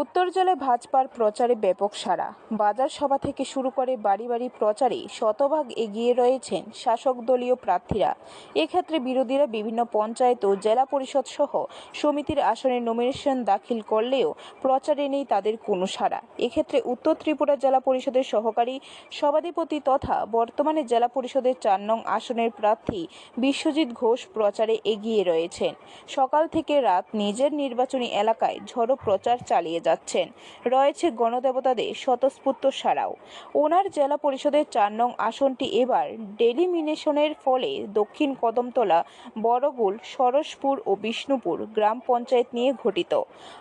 উত্তর জেলায় ভাজপার প্রচারে ব্যাপক সারা বাজার সভা থেকে শুরু করে বাড়ি বাড়ি প্রচারে শতভাগ এগিয়ে রয়েছেন শাসক দলীয় প্রার্থীরা। এক্ষেত্রে বিরোধীরা বিভিন্ন পঞ্চায়েত ও জেলা পরিষদ সহ সমিতির আসনে নমিনেশন দাখিল করলেও প্রচারে নেই তাদের কোনো সারা এক্ষেত্রে উত্তর ত্রিপুরা জেলা পরিষদের সহকারী সভাধিপতি তথা বর্তমানে জেলা পরিষদের চার নং আসনের প্রার্থী বিশ্বজিৎ ঘোষ প্রচারে এগিয়ে রয়েছেন। সকাল থেকে রাত নিজের নির্বাচনী এলাকায় ঝড়ো প্রচার চালিয়ে যাচ্ছেন। রয়েছে গণদেবতাদের স্বতঃস্ফূর্ত সারাও। ওনার জেলা পরিষদের চার নং আসনটি এবার ডেলিমিনেশনের ফলে দক্ষিণ কদমতলা, বড়গুল, সরসপুর ও বিষ্ণুপুর গ্রাম পঞ্চায়েত নিয়ে ঘটিত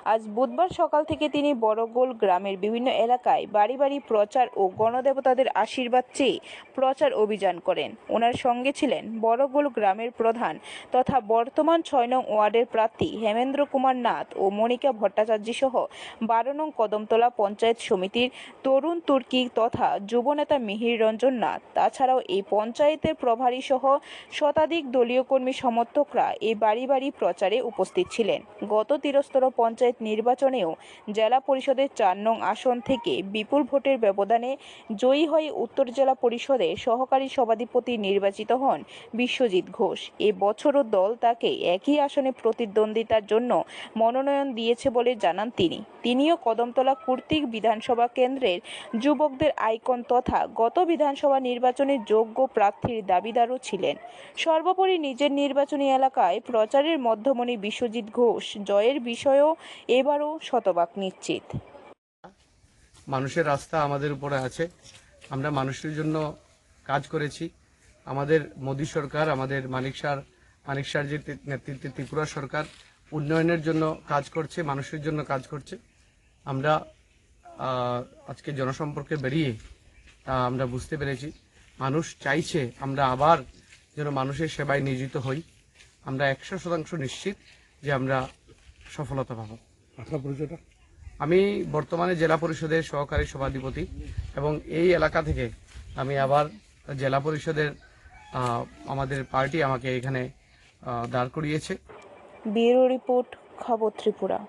আজ বুধবার সকাল থেকে তিনি বড়গোল গ্রামের বিভিন্ন এলাকায় বাড়ি বাড়ি প্রচার ও গণদেবতাদের আশীর্বাদ চেয়ে প্রচার অভিযান করেন। ওনার সঙ্গে ছিলেন বড়গোল গ্রামের প্রধান তথা বর্তমান ছয় নং ওয়ার্ডের প্রার্থী হেমেন্দ্র কুমার নাথ ও মনিকা ভট্টাচার্য সহ বারো নং কদমতলা পঞ্চায়েত সমিতির তরুণ তুর্কি তথা যুবনেতা মিহির রঞ্জন নাথ। তাছাড়াও এই পঞ্চায়েতের প্রভারী সহ শতাধিক দলীয় কর্মী সমর্থকরা এই বাড়ি বাড়ি প্রচারে উপস্থিত ছিলেন। গত তিরস্তর পঞ্চায়েত নির্বাচনেও জেলা পরিষদের চার নং আসন থেকে বিপুল ভোটের ব্যবধানে জয়ী হয়ে উত্তর জেলা পরিষদের সহকারী সভাধিপতি নির্বাচিত হন বিশ্বজিৎ ঘোষ। এ বছরও দল তাকে একই আসনে প্রতিদ্বন্দ্বিতার জন্য মনোনয়ন দিয়েছে বলে জানান তিনি। তিনিও কদমতলা কর্তৃক বিধানসভা কেন্দ্রের যুবকদের আইকন তথা গত বিধানসভা নির্বাচনে যোগ্য প্রার্থীর দাবিদারও ছিলেন। সর্বোপরি নিজের নির্বাচনী এলাকায় প্রচারের মধ্যমণি বিশ্বজিৎ ঘোষ জয়ের বিষয়েও এবারও শতভাগ নিশ্চিত। মানুষের রাস্তা আমাদের উপরে আছে। আমরা মানুষের জন্য কাজ করেছি। আমাদের মোদী সরকার, আমাদের মানিক সার মানিক সারজির নেতৃত্বে ত্রিপুরা সরকার উন্নয়নের জন্য কাজ করছে, মানুষের জন্য কাজ করছে। আমরা আজকে জনসম্পর্কে বেরিয়ে তা আমরা বুঝতে পেরেছি। মানুষ চাইছে আমরা আবার যেন মানুষের সেবায় নিয়োজিত হই। আমরা একশো শতাংশ নিশ্চিত যে আমরা সফলতা পাবো। আপনার পরিচয়টা আমি বর্তমানে জেলা পরিষদের সহকারী সভাধিপতি এবং এই এলাকা থেকে আমি আবার জেলা পরিষদের আমাদের পার্টি আমাকে এখানে দাঁড় করিয়েছে। ব্যুরো রিপোর্ট খবর ত্রিপুরা।